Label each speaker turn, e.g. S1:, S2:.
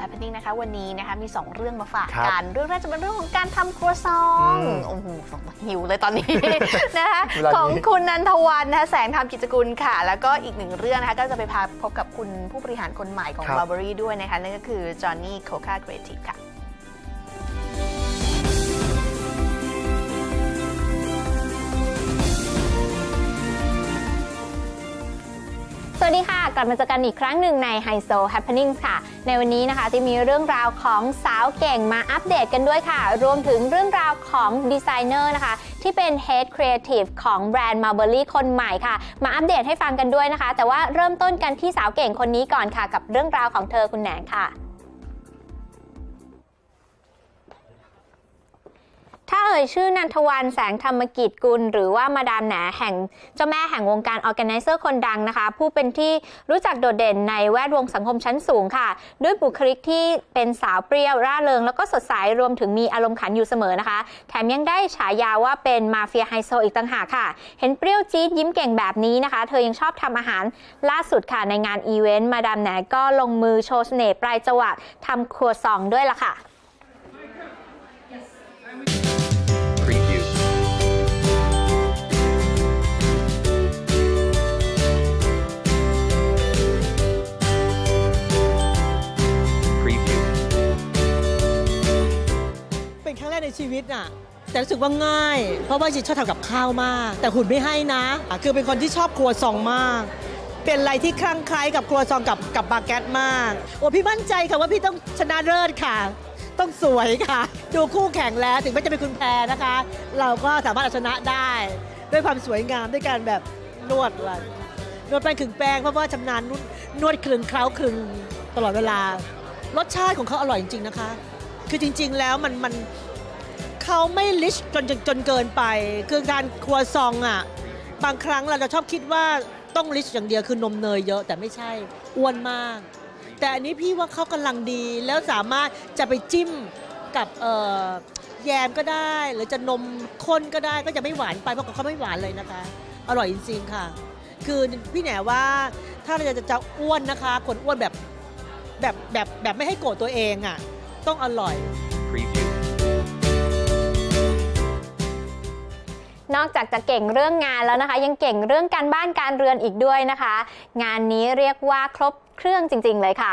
S1: กับไฮโซแฮปปี้นะคะ วันนี้นะคะมี 2 เรื่องมาฝาก
S2: ครับ
S1: กัน เรื่องแรกจะเป็นเรื่องของการทำครัวซอง
S2: อืม
S1: โอ้โหสองหิวเลยตอนนี้นะคะ
S2: เวลานี้
S1: ของคุณนันทวันนะคะแสงธรรมกิจกุลค่ะ แล้วก็อีกหนึ่งเรื่องนะคะก็จะไปพาพบกับคุณผู้บริหารคนใหม่ของ
S2: ครับ
S1: b า r b e r y ด้วยนะคะนั่นก็คือจอห์นนี่โคคาครีเอทีฟค่ะ
S3: วัสดีค่ะ กลับมาเจอกันอีกครั้งหนึ่งใน h i โซ Happening ค่ะ ในวันนี้นะคะที่มีเรื่องราวของสาวเก่งมาอัปเดตกันด้วยค่ะ รวมถึงเรื่องราวของดีไซเนอร์นะคะ ที่เป็น Head Creative ของแบรนด์ Marbury คนใหม่ค่ะ มาอัปเดตให้ฟังกันด้วยนะคะ แต่ว่าเริ่มต้นกันที่สาวเก่งคนนี้ก่อนค่ะ กับเรื่องราวของเธอคุณแหนงค่ะ อ่ยชื่อนันทวันแสงธรรมกิจกุล หรือว่ามาดามแหนแห่งเจ้าแม่แห่งวงการออแกไนเซอร์คนดังนะคะ ผู้เป็นที่รู้จักโดดเด่นในแวดวงสังคมชั้นสูงค่ะ ด้วยบุคลิกที่เป็นสาวเปรี้ยวร่าเริง แล้วก็สดใสรวมถึงมีอารมณ์ขันอยู่เสมอนะคะ แถมยังได้ฉายาว่าเป็นมาเฟียไฮโซอีกต่างหากค่ะ เห็นเปรี้ยวจี๊ดยิ้มเก่งแบบนี้นะคะ เธอยังชอบทำอาหารล่าสุดค่ะในงานอีเวนต์มาดามแหนก็ลงมือโชว์เสน่ห์ปลายจวักทำครัวซองด้วยล่ะค่ะ
S4: ในชีวิตน่ะแต่รู้สึกว่าง่าย เพราะว่าจิตชอบทำกับข้าวมาก แต่หุ่นไม่ให้นะ คือเป็นคนที่ชอบครัวซองมาก เป็นอะไรที่คลั่งไคล้กับครัวซองกับกับบาแกตมาก โอ้พี่มั่นใจค่ะว่าพี่ต้องชนะเลิศค่ะ ต้องสวยค่ะ ดูคู่แข่งแล้วถึงแม้จะเป็นคุณแพรนะคะ เราก็สามารถเอาชนะได้ ด้วยความสวยงามด้วยการแบบนวดอะไรนวดแป้งขึงแป้งเพราะว่าชำนาญนวดนวดคลึงเคล้าคลึงตลอดเวลารสชาติของเขาอร่อยจริงๆนะคะ คือจริง ๆ แล้วมันมัน เขาไม่ลิชจนจนจนเกินไป คือการครัวซองอะ บางครั้งเราจะชอบคิดว่าต้องลิชอย่างเดียวคือนมเนยเยอะแต่ไม่ใช่อ้วนมาก แต่อันนี้พี่ว่าเขากำลังดีแล้วสามารถจะไปจิ้มกับเอ่อแยมก็ได้ หรือจะนมข้นก็ได้ก็จะไม่หวานไปเพราะเขาไม่หวานเลยนะคะ อร่อยจริงๆค่ะ คือพี่แหนว่าถ้าเราจะจะอ้วนนะคะคนอ้วนแบบแบบแบบแบบไม่ให้โกรธตัวเองอะต้องอร่อย
S5: Preview.
S3: นอกจากจะเก่งเรื่องงานแล้วนะคะ ยังเก่งเรื่องการบ้านการเรือนอีกด้วยนะคะ งานนี้เรียกว่าครบเครื่องจริง ๆ เลยค่ะ